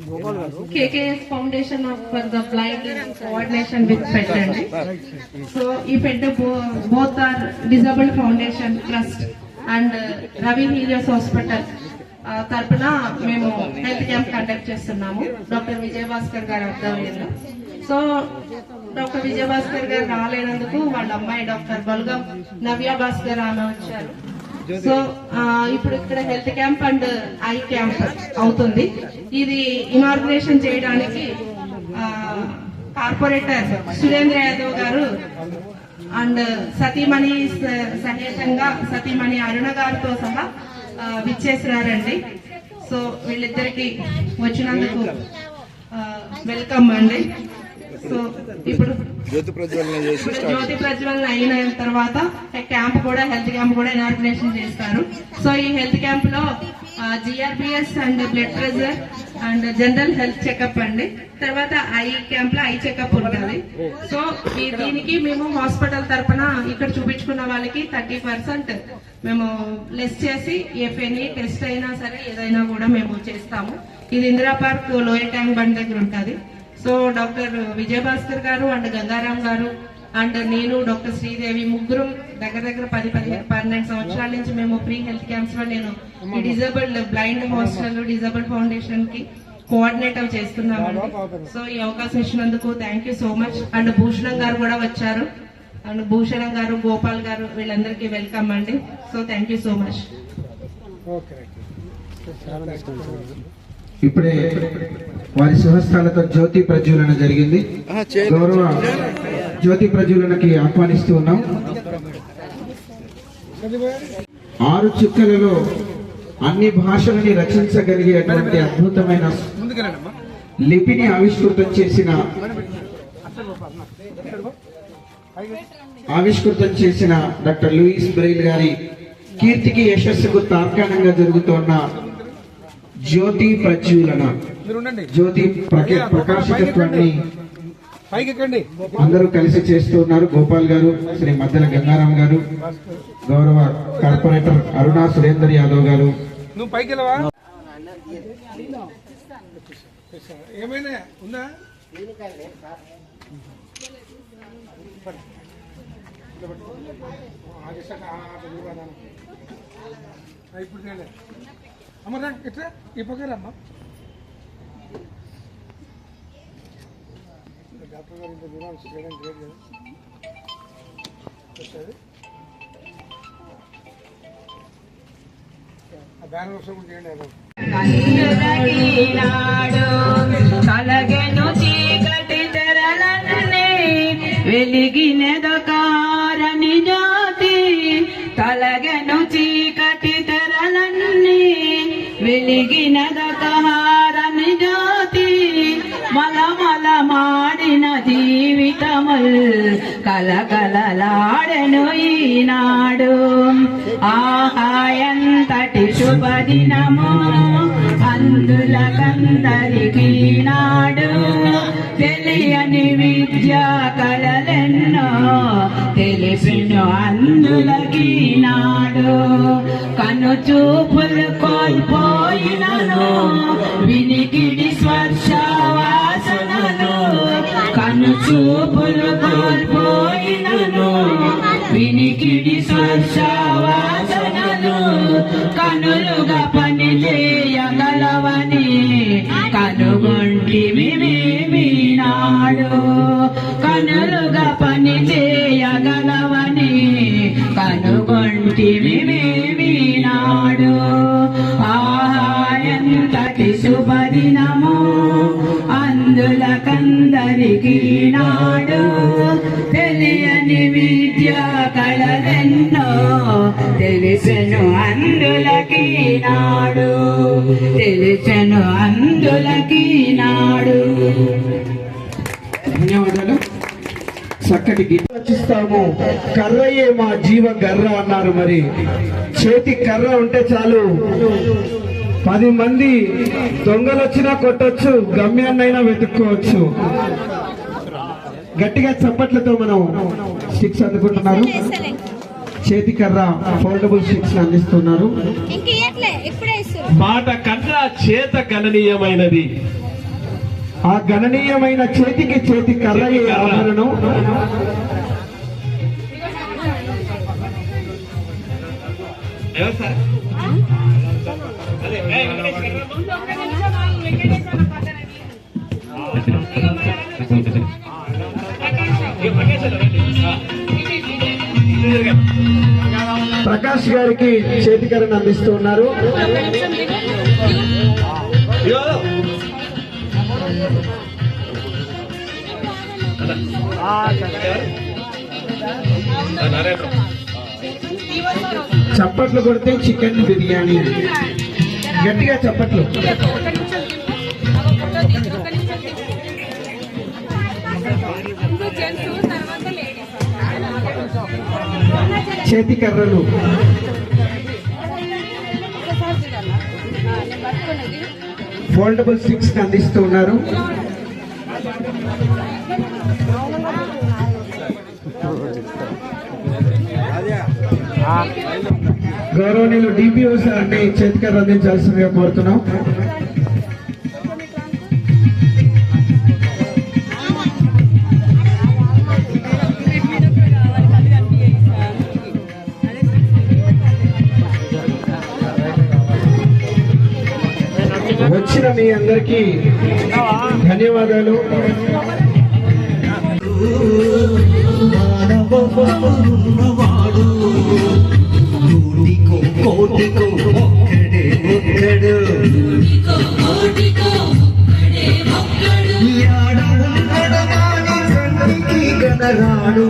Of for the Blind in coordination with FED అండి. So ఈ FED both are disabled foundation trust and Ravi Helios hospital తరపున మేము health camp conduct చేస్తున్నాము. Doctor Vijayabhaskar గారి ఆధ్వర్యంలో. So doctor Vijayabhaskar గారు రాలేనందుకు వాళ్ళ అమ్మాయి డాక్టర్ బల్గం నవ్య భాస్కర్ ఆమె వచ్చారు. సో ఇప్పుడు ఇక్కడ health camp and eye camp అవుతుంది. ఇది ఇనార్గరేషన్ చేయడానికి కార్పొరేటర్ సురేంద్ర యాదవ్ గారు అండ్ సతీమణి సహేతంగా సతీమణి అరుణ గారితో సహా విచ్చేసినారండి. సో వీళ్ళిద్దరికి వచ్చినందుకు వెల్కమ్ అండి. సో ఇప్పుడు జ్యోతి ప్రజ్వలన చేసి జ్యోతి ప్రజ్వలన అయిన తర్వాత క్యాంప్ కూడా హెల్త్ క్యాంప్ కూడా ఇనాగ్రేషన్ చేస్తారు. సో ఈ హెల్త్ క్యాంప్లో GRBS and blood pressure and general health checkup అండి. తర్వాత ఐ క్యాంప్లో ఐ చెకప్ ఉంటుంది. సో దీనికి మేము హాస్పిటల్ తరపున ఇక్కడ చూపించుకున్న వాళ్ళకి థర్టీ పర్సెంట్ మేము లెస్ చేసి ఎఫ్ ఎనీ టెస్ట్ అయినా సరే ఏదైనా కూడా మేము చేస్తాము. ఇది Indira park lower tank bund దగ్గర ఉంటుంది. సో డాక్టర్ విజయభాస్కర్ గారు అండ్ గంగారాం గారు అండ్ నేను డాక్టర్ శ్రీదేవి ముగ్గురు దగ్గర దగ్గర పది పది పన్నెండు సంవత్సరాల నుంచి మేము ఫ్రీ హెల్త్ క్యాంప్స్లో నేను ఈ డిజబుల్డ్ బ్లైండ్ హాస్టల్ డిజబుల్డ్ ఫౌండేషన్కి కోఆర్డినేటర్ చేస్తున్నామండి. సో ఈ అవకాశం ఇచ్చినందుకు thank you so much and Bhushanam గారు కూడా వచ్చారు. అండ్ భూషణం గారు గోపాల్ గారు వీళ్ళందరికీ వెల్కమ్ అండి. So thank you so much ఇప్పుడే వారి స్వహస్తాలతో జ్యోతి ప్రజ్వలన జరిగింది. గౌరవ జ్యోతి ప్రజ్వలనకి ఆహ్వానిస్తూ ఉన్నాం ఆరు చుక్కలలో అన్ని భాషలని రచించగలిగేటువంటి అద్భుతమైన లిపిని ఆవిష్కృతం చేసిన ఆవిష్కృతం చేసిన డాక్టర్ లూయిస్ బ్రెయిల్ గారి కీర్తికి యశస్సుకు తార్కాణంగా జరుగుతోన్న జ్యోతి ప్రజ్వలన జ్యోతి ప్రక- ప్రకాశకత్వాన్ని అందరూ కలిసి చేస్తూ ఉన్నారు గోపాల్ గారు శ్రీ మద్దెల గంగారాం గారు గౌరవ కార్పొరేటర్ అరుణా సురేందర్ యాదవ్ గారు నువ్వు పైకి వెళ్ళవా ఏమైనా ఉందా ఇప్పుడు అమ్మరా ఎట్లా ఈ పక్కన అమ్మ డాక్టర్ గారు ఇంత దూరం చేయడం గ్రేట్ కదా. వస్తుంది ఆ బ్యానర్ వస్తే కూడా చేయండి జీవితముల్ కలకలలాడెను ఈనాడు. ఆహాయంతటి శుభదినము అందుల కందరికి నాడు తెలియని విద్యా కలలెన్నో తెలిసిను అందులకి నాడు కను చూపులు కోల్పోయినను వినికిడి స్వర్శవా చూపులు కోల్పోయినను వినికిడి స్పర్శ కనులుగా పని చేయగలవని కనుగొంటివి వాడు తెలియని విద్య కళలెన్నో తెలిసెను అందులకి నాడు. తెలిసెను అందులకి నాడు. ధన్యవాదాలు. చక్కటి గీత రచిస్తాము. కర్రయే మా జీవ గర్ర అన్నారు మరి. చేతి కర్ర ఉంటే చాలు. పది మంది దొంగలు వచ్చినా కొట్టొచ్చు గమ్యాన్నైనా వెతుక్కోవచ్చు. గట్టిగా చప్పట్లతో మనం స్టిక్స్ అందుకుంటున్నారు. చేతి కర్ర ఫోల్డబుల్ స్టిక్స్ అందిస్తున్నారు. మాట కన్నా చేత గణనీయమైనది. ఆ గణనీయమైన చేతికి చేతి కర్రయ్యే ఆభరణం? ప్రకాష్ గారికి చేతికరణ అందిస్తూ ఉన్నారు. చప్పట్లు కొడితే చికెన్ బిర్యానీ. గట్టిగా చప్పట్లు. చేతికర్రలు. ఫోల్డబుల్ స్టిక్స్ అందిస్తూ ఉన్నారు. గౌరవనీయులు డిపిఓ సార్ని చేతికర్ర అందించాల్సిందిగా కోరుతున్నాం. వచ్చిన మీ అందరికీ ధన్యవాదాలు మానవమున్నవాడు కోటికో ఒక్కడే ఒక్కడు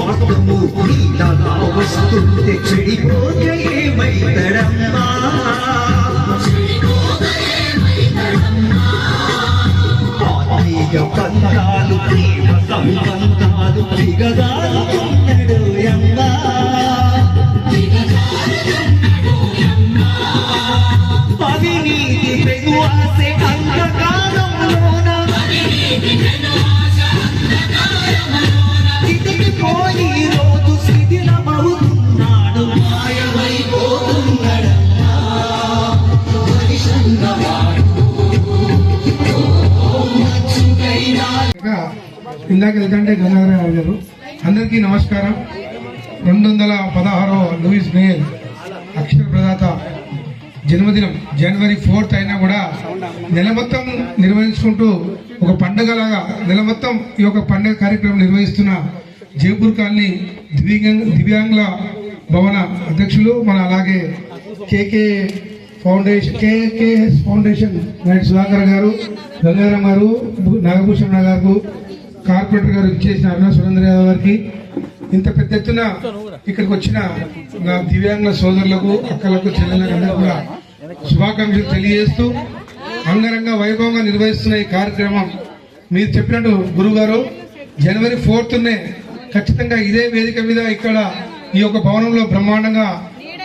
స్వార్థము నీడగా వస్తుంటే చెడిపోతే ఇందాక ఎందుకంటే గంగాధరరావు గారు అందరికీ నమస్కారం. రెండు వందల పదహారో లూయిస్ మేయర్ అక్షర ప్రదాత జన్మదినం జనవరి ఫోర్త్ అయినా కూడా నెల మొత్తం నిర్వహించుకుంటూ ఒక పండుగలాగా నెల మొత్తం ఈ యొక్క పండుగ కార్యక్రమం నిర్వహిస్తున్న జైపూర్ కాలనీ దివ్యాంగ దివ్యాంగుల భవన అధ్యక్షులు మన అలాగే KK foundation KKS foundation Naidu Sudhakar గారు గంగారాం గారు నాగభూషణ గారు కార్పొరేటర్ గారు ఇచ్చేసిన అరుణ సురేంద్ర యాదవ్ గారికి ఇంత పెద్ద ఎత్తున ఇక్కడికి వచ్చిన నా సోదరులకు అక్కలకు చెల్లెలకు అందరూ కూడా శుభాకాంక్షలు తెలియజేస్తూ అంగరంగ వైభవంగా నిర్వహిస్తున్న ఈ కార్యక్రమం మీరు చెప్పినట్టు గురుగారు జనవరి ఫోర్త్నే ఖచ్చితంగా ఇదే వేదిక మీద ఇక్కడ ఈ యొక్క భవనంలో బ్రహ్మాండంగా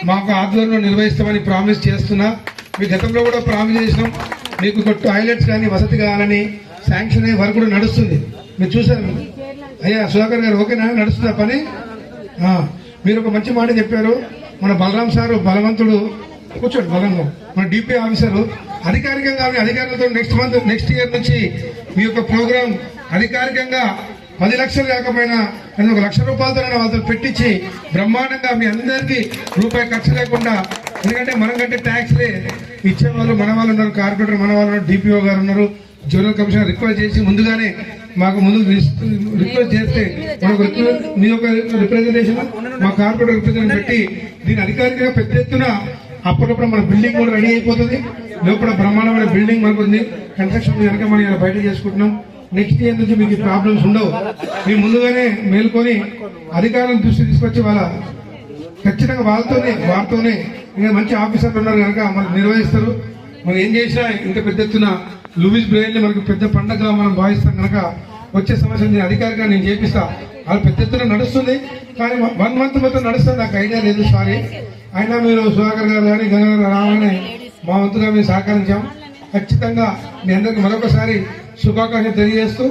మాకు ఆధ్వర్యంలో నిర్వహిస్తామని ప్రామిస్ చేస్తున్నా. మీ గతంలో కూడా ప్రామిస్ చేసినాం. మీకు టాయిలెట్స్ కానీ వసతి కావాలని శాంక్షన్ అయ్యే వరకు కూడా నడుస్తుంది. మీరు చూసారు. అయ్యా సుధాకర్ గారు ఓకేనా నడుస్తుందా పని? మీరు ఒక మంచి మాట చెప్పారు. మన బలరాం సారు బలవంతుడు. కూర్చోండి బలంగా మన డిపి ఆఫీసరు. అధికారికంగా అధికారులతో నెక్స్ట్ మంత్ నెక్స్ట్ ఇయర్ నుంచి మీ యొక్క ప్రోగ్రాం అధికారికంగా పది లక్షలు కాకపోయినా నేను ఒక లక్ష రూపాయలతో వాళ్ళతో పెట్టించి బ్రహ్మాండంగా మీ అందరికీ రూపాయి ఖర్చు లేకుండా ఎందుకంటే మనం కంటే ట్యాక్స్లే ఇచ్చే వాళ్ళు మన వాళ్ళు ఉన్నారు కార్పొరేటర్ మన వాళ్ళు ఉన్నారు డిపిఓ గారు ఉన్నారు. జోనల్ కమిషనర్ రిక్వెస్ట్ చేసి ముందుగానే మాకు ముందు రిక్వెస్ట్ చేస్తే మనకు మీ యొక్క రిప్రజెంటేషన్ మా కార్పొరేట్ రిప్రజెంటేషన్ పెట్టి దీని అధికారికంగా పెద్ద ఎత్తున అప్పటికప్పుడు మన బిల్డింగ్ కూడా రెడీ అయిపోతుంది. లోపల బ్రహ్మాండమైన బిల్డింగ్ మనకు ఉంది. కన్స్ట్రక్షన్ వెనక మనం ఇలా బయట చేసుకుంటున్నాం. నెక్స్ట్ ఇయర్ నుంచి మీకు ప్రాబ్లమ్స్ ఉండవు. మేము ముందుగానే మేల్కొని అధికారులను దృష్టి తీసుకొచ్చి వాళ్ళ ఖచ్చితంగా వాళ్ళతోనే వారితోనే ఇంకా మంచి ఆఫీసర్లు ఉన్నారు కనుక మనకు నిర్వహిస్తారు. మనం ఏం చేసినా ఇంత పెద్ద ఎత్తున లూయిస్ బ్రెయిన్ మనకు పెద్ద పండగగా మనం భావిస్తాం కనుక వచ్చే సంవత్సరం నేను అధికారిగా నేను చేపిస్తా. అది పెద్ద ఎత్తున నడుస్తుంది. కానీ వన్ మంత్ మొత్తం నడుస్తుంది. నాకు ఐడియా లేదు సారీ. అయినా మీరు సుధాకర్ గారు కానీ గంగాధర్ రావాలని మా వంతుగా మేము సహకరించాం. ఖచ్చితంగా మీ అందరికి మరొకసారి శుభాకాంక్షలు తెలియజేస్తూ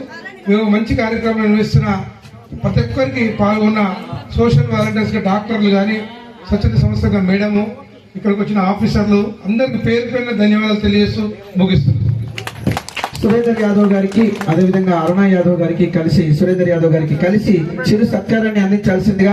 మేము మంచి కార్యక్రమం నిర్వహిస్తున్న ప్రతి ఒక్కరికి పాల్గొన్న సోషల్ వాలంటీర్స్గా డాక్టర్లు కానీ స్వచ్ఛత సంస్థగా మేడము ఇక్కడికి వచ్చిన ఆఫీసర్లు అందరికి పేరు పేరున ధన్యవాదాలు తెలియజేస్తూ ముగిస్తుంది సురేందర్ యాదవ్ గారికి అదేవిధంగా అరుణ యాదవ్ గారికి కలిసి సురేందర్ యాదవ్ గారికి కలిసి చిరు సత్కారాన్ని అందించాల్సిందిగా